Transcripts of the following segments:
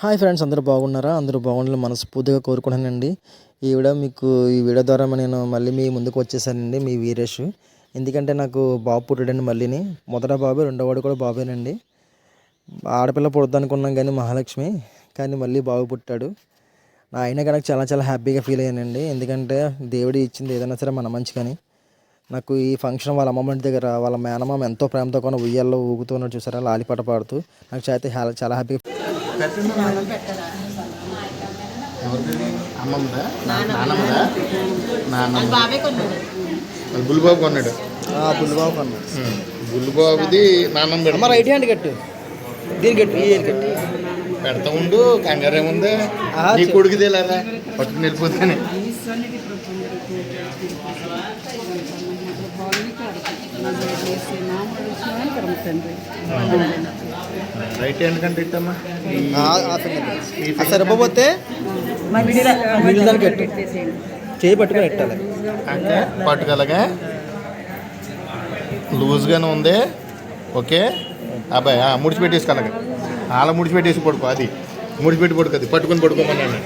Hi friends అందరూ బాగున్నారా? అందరూ బాగుండాలని మనస్ఫూర్తిగా కోరుకుంటానండి ఈ వీడియో మీకు ఈ వీడియో ద్వారా నేను మళ్ళీ మీ ముందుకు వచ్చేసానండి మీ వీరేష్. ఎందుకంటే నాకు బాబు పుట్టాడండి మళ్ళీని. మొదట బాబు రెండోవాడు కూడా బాబేనండి. ఆడపిల్ల పుడద్దనుకున్నాం కానీ మహాలక్ష్మి కానీ మళ్ళీ బాబు పుట్టాడు. నా అయినా కనుక చాలా చాలా హ్యాపీగా ఫీల్ అయ్యానండి. ఎందుకంటే దేవుడు ఇచ్చింది ఏదైనా సరే మన మంచి కానీ నాకు ఈ ఫంక్షన్ వాళ్ళ అమ్మమ్మ దగ్గర వాళ్ళ మేనమామ ఎంతో ప్రేమతో కొన్ని ఉయ్యాల్లో ఊగుతున్నారు చూసారా? లాలిపాట పాడుతూ. నాకు చాలా హ్యా- చాలా హ్యాపీగా అమ్మమ్మదా? నాన్నమ్మదా నాన్నమ్మ బాబే కొన్నాడు. అది బుల్లిబాబు కొన్నాడు. బుల్లిబాబు కన్నా బుల్లిబాబుది నాన్నమ్మ అమ్మ పెడతా రైట్ హ్యాండ్ కట్టు. దీని కట్టు ఈ కట్టు. పెడతా ఉండు కంగారు ఏముంది ఆ, నీ చెప్. కొడుకు తేలారా పట్టుకుని వెళ్ళిపోతాను. రైట్ హ్యాండ్ కంటే ఇట్టమ్మా ఈ- ఆ, ఆ finger. ఆ సరిపోతే చేయి పట్టుకొని పెట్టాలి. అంటే పట్టుకలగా లూజ్గానే ఉంది. ఓకే? అబ్బాయి ఆ, ముడిచిపెట్టేసి కలగ అలా ముడిచిపెట్టేసి పడుకో అది. ముడిచిపెట్టి పడుకో అది. పట్టుకొని పడుకోమన్నాను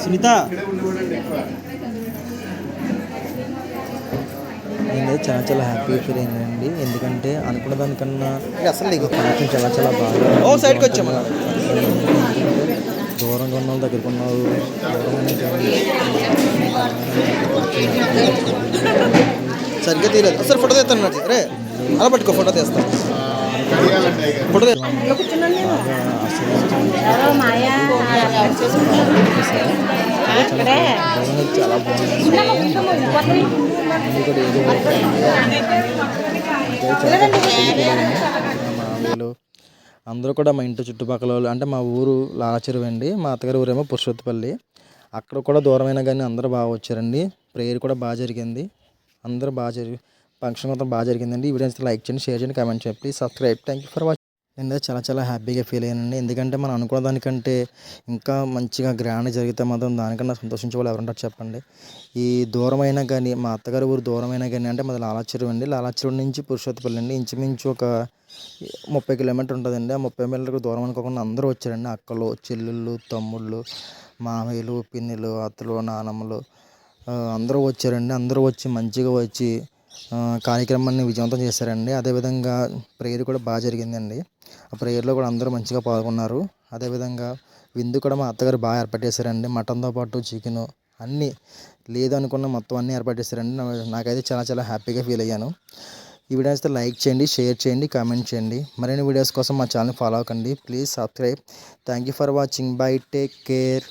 సునీత. నేనైతే చాలా చాలా హ్యాపీగా ఫీల్ అయ్యానండి ఎందుకంటే అనుకున్న దానికన్నా అసలు నీకు ఫంక్షన్ చాలా చాలా బాగా ఓ సైడ్కి వచ్చాము? దూరంగా ఉన్న వాళ్ళ దగ్గరికి ఉన్నావు. సరిగ్గా తీయలేదు. అసలు ఫోటో తీస్తాను రే అలా పట్టుకో ఫోటో తీస్తాను ఫోటో చాలా బాగుంది అందరూ కూడా మా ఇంటి చుట్టుపక్కల వాళ్ళు అంటే మా ఊరు లాచెరువు అండి మా అత్తగారి ఊరేమో పురుషోత్పల్లి. అక్కడ కూడా దూరమైన కానీ అందరూ బాగా వచ్చారండి. ప్రేయర్ కూడా బాగా జరిగింది. అందరూ బాగా జరిగి ఫంక్షన్ మొత్తం బాగా జరిగిందండి. ఈ వీడియో లైక్ చేయండి షేర్ చేయండి కామెంట్ చేయండి. Please subscribe thank you for watching నేను చాలా చాలా హ్యాపీగా ఫీల్ అయ్యానండి. ఎందుకంటే మనం అనుకున్న దానికంటే ఇంకా మంచిగా గ్రాండ్ జరిగితే మాత్రం దానికన్నా సంతోషించే వాళ్ళు ఎవరుంటారు చెప్పండి. ఈ దూరమైనా కానీ మా అత్తగారి ఊరు దూరమైనా కానీ అంటే మాది లాలాచెరువు అండి. లాలాచెరువు నుంచి పురుషోత్తపల్లి అండి. ఇంచుమించు ఒక ముప్పై కిలోమీటర్ ఉంటుందండి. ఆ ముప్పై కిలోమీటర్లకు దూరం అనుకోకుండా అందరూ వచ్చారండి. అక్కలు చెల్లెళ్ళు తమ్ముళ్ళు మామయ్యలు పిన్నిలు అత్తలు నానమ్మలు. అందరూ వచ్చారండి. అందరూ వచ్చి మంచిగా వచ్చి కార్యక్రమాన్ని విజయవంతం చేశారండి. అదేవిధంగా ప్రేయర్ కూడా బాగా జరిగిందండి. ఆ ప్రేయర్లో కూడా అందరూ మంచిగా పాల్గొన్నారు. అదేవిధంగా విందు కూడా మా అత్తగారు బాగా ఏర్పాటు చేశారండి. మటన్తో పాటు చికెను అన్నీ లేదనుకున్న మొత్తం అన్నీ ఏర్పాటు చేశారండి. నాకైతే చాలా చాలా హ్యాపీగా ఫీల్ అయ్యాను. ఈ వీడియో అయితే లైక్ చేయండి షేర్ చేయండి కామెంట్ చేయండి. మరిన్ని వీడియోస్ కోసం మా ఛానల్ ఫాలో అవ్వకండి. Please subscribe. Thank you for watching. Bye. Take care.